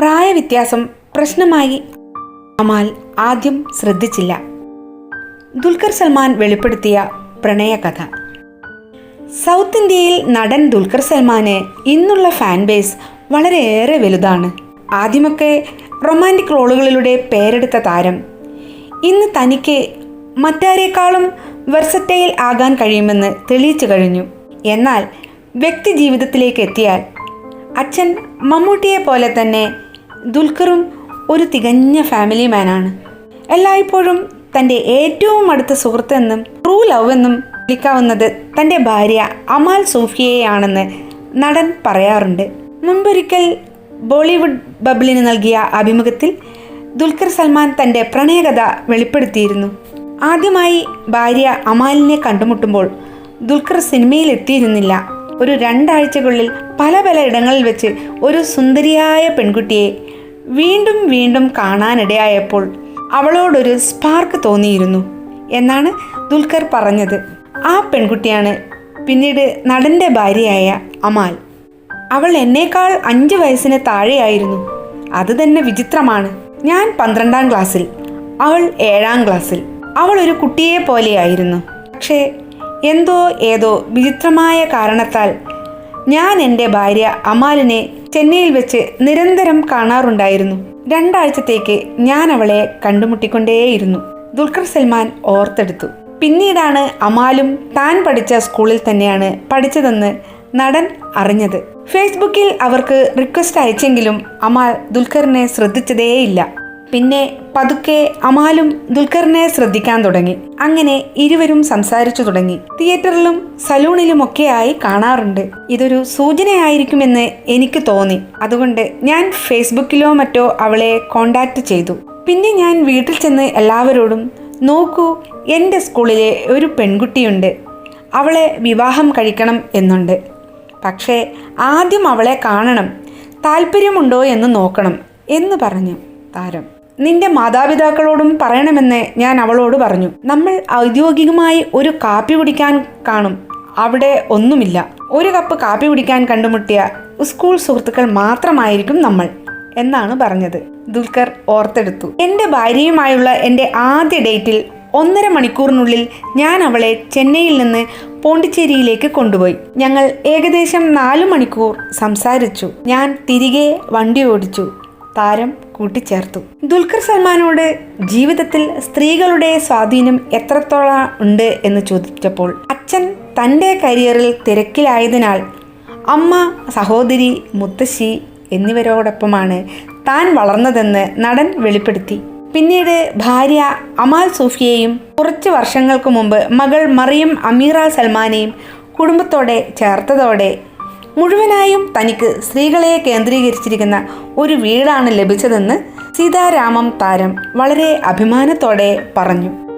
പ്രായവ്യത്യാസം പ്രശ്നമായി അമാൽ ആദ്യം ശ്രദ്ധിച്ചില്ല. ദുൽഖർ സൽമാൻ വെളിപ്പെടുത്തിയ പ്രണയകഥ സൗത്ത് ഇന്ത്യയിൽ നടൻ ദുൽഖർ സൽമാന് ഇന്നുള്ള ഫാൻ ബേസ് വളരെയേറെ വലുതാണ്. ആദ്യമൊക്കെ റൊമാന്റിക് റോളുകളിലൂടെ പേരെടുത്ത താരം. ഇന്ന് തനിക്ക് മറ്റാരേക്കാളും വെർസറ്റൈൽ ആകാൻ കഴിയുമെന്ന് തെളിയിച്ചു കഴിഞ്ഞു. എന്നാൽ വ്യക്തി ജീവിതത്തിലേക്ക് എത്തിയാൽ അച്ഛൻ മമ്മൂട്ടിയെ പോലെ തന്നെ ദുൽഖറും ഒരു തികഞ്ഞ ഫാമിലി മാനാണ് എല്ലായ്പ്പോഴും തന്റെ ഏറ്റവും അടുത്ത സുഹൃത്തെന്നും ട്രൂ ലവ് എന്നും വിളിക്കാവുന്നത് തന്റെ ഭാര്യ അമാൽ സൂഫിയയാണെന്ന് നടൻ പറയാറുണ്ട്. മുമ്പൊരിക്കൽ ബോളിവുഡ് ബബിളിന് നൽകിയ അഭിമുഖത്തിൽ ദുൽഖർ സൽമാൻ തന്റെ പ്രണയകഥ വെളിപ്പെടുത്തിയിരുന്നു. ആദ്യമായി ഭാര്യ അമാലിനെ കണ്ടുമുട്ടുമ്പോൾ ദുൽഖർ സിനിമയിൽ എത്തിയിരുന്നില്ല ഒരു രണ്ടാഴ്ചകളിൽ പല പല ഇടങ്ങളിൽ വെച്ച് ഒരു സുന്ദരിയായ പെൺകുട്ടിയെ വീണ്ടും വീണ്ടും കാണാനിടയായപ്പോൾ അവളോടൊരു സ്പാർക്ക് തോന്നിയിരുന്നു എന്നാണ് ദുൽഖർ പറഞ്ഞത്. ആ പെൺകുട്ടിയാണ് പിന്നീട് നടന്റെ ഭാര്യയായ അമാൽ. അവൾ എന്നേക്കാൾ അഞ്ച് വയസ്സിന് താഴെയായിരുന്നു. അത് തന്നെ വിചിത്രമാണ്. ഞാൻ പന്ത്രണ്ടാം ക്ലാസ്സിൽ അവൾ ഏഴാം ക്ലാസ്സിൽ. അവൾ ഒരു കുട്ടിയെ പോലെയായിരുന്നു. പക്ഷേ എന്തോ ഏതോ വിചിത്രമായ കാരണത്താൽ ഞാൻ എന്റെ ഭാര്യ അമാലിനെ ചെന്നൈയിൽ വെച്ച് നിരന്തരം കാണാറുണ്ടായിരുന്നു. രണ്ടാഴ്ചത്തേക്ക് ഞാൻ അവളെ കണ്ടുമുട്ടിക്കൊണ്ടേയിരുന്നു. ദുൽഖർ സൽമാൻ ഓർത്തെടുത്തു. പിന്നീടാണ് അമാലും താൻ പഠിച്ച സ്കൂളിൽ തന്നെയാണ് പഠിച്ചതെന്ന് നടൻ അറിഞ്ഞത്. ഫേസ്ബുക്കിൽ അവർക്ക് റിക്വസ്റ്റ് അയച്ചെങ്കിലും അമാൽ ദുൽഖറിനെ ശ്രദ്ധിച്ചതേയില്ല. പിന്നെ പതുക്കെ അമാലും ദുൽഖറിനെ ശ്രദ്ധിക്കാൻ തുടങ്ങി. അങ്ങനെ ഇരുവരും സംസാരിച്ചു തുടങ്ങി. തിയേറ്ററിലും സലൂണിലും സലൂണിലുമൊക്കെയായി കാണാറുണ്ട്. ഇതൊരു സൂചനയായിരിക്കുമെന്ന് എനിക്ക് തോന്നി. അതുകൊണ്ട് ഞാൻ ഫേസ്ബുക്കിലോ മറ്റോ അവളെ കോണ്ടാക്ട് ചെയ്തു. പിന്നെ ഞാൻ വീട്ടിൽ ചെന്ന് എല്ലാവരോടും നോക്കൂ എന്റെ സ്കൂളിലെ ഒരു പെൺകുട്ടിയുണ്ട്. അവളെ വിവാഹം കഴിക്കണം എന്നുണ്ട്. പക്ഷേ ആദ്യം അവളെ കാണണം. താല്പര്യമുണ്ടോ എന്ന് നോക്കണം എന്ന് പറഞ്ഞു താരം. നിന്റെ മാതാപിതാക്കളോടും പറയണമെന്ന് ഞാൻ അവളോട് പറഞ്ഞു. നമ്മൾ ഔദ്യോഗികമായി ഒരു കാപ്പി കുടിക്കാൻ കാണും. അവിടെ ഒന്നുമില്ല. ഒരു കപ്പ് കാപ്പി കുടിക്കാൻ കണ്ടുമുട്ടിയ സ്കൂൾ സുഹൃത്തുക്കൾ മാത്രമായിരിക്കും നമ്മൾ എന്നാണ് പറഞ്ഞത്. ദുൽഖർ ഓർത്തെടുത്തു. എന്റെ ഭാര്യയുമായുള്ള എന്റെ ആദ്യ ഡേറ്റിൽ ഒന്നര മണിക്കൂറിനുള്ളിൽ ഞാൻ അവളെ ചെന്നൈയിൽ നിന്ന് പോണ്ടിച്ചേരിയിലേക്ക് കൊണ്ടുപോയി. ഞങ്ങൾ ഏകദേശം നാലു മണിക്കൂർ സംസാരിച്ചു. ഞാൻ തിരികെ വണ്ടി ഓടിച്ചു. താരം കൂട്ടിച്ചേർത്തു. ദുൽഖർ സൽമാനോട് ജീവിതത്തിൽ സ്ത്രീകളുടെ സ്വാധീനം എത്രത്തോളം ഉണ്ട് എന്ന് ചോദിച്ചപ്പോൾ അച്ഛൻ തന്റെ കരിയറിൽ തിരക്കിലായതിനാൽ അമ്മ സഹോദരി മുത്തശ്ശി എന്നിവരോടൊപ്പമാണ് താൻ വളർന്നതെന്ന് നടൻ വെളിപ്പെടുത്തി. പിന്നീട് ഭാര്യ അമാൽ സൂഫിയെയും കുറച്ച് വർഷങ്ങൾക്ക് മുമ്പ് മകൾ മറിയം അമീറ സൽമാനെയും കുടുംബത്തോടെ ചേർത്തതോടെ മുഴുവനായും തനിക്ക് സ്ത്രീകളെ കേന്ദ്രീകരിച്ചിരിക്കുന്ന ഒരു വീടാണ് ലഭിച്ചതെന്ന് സീതാരാമം താരം വളരെ അഭിമാനത്തോടെ പറഞ്ഞു.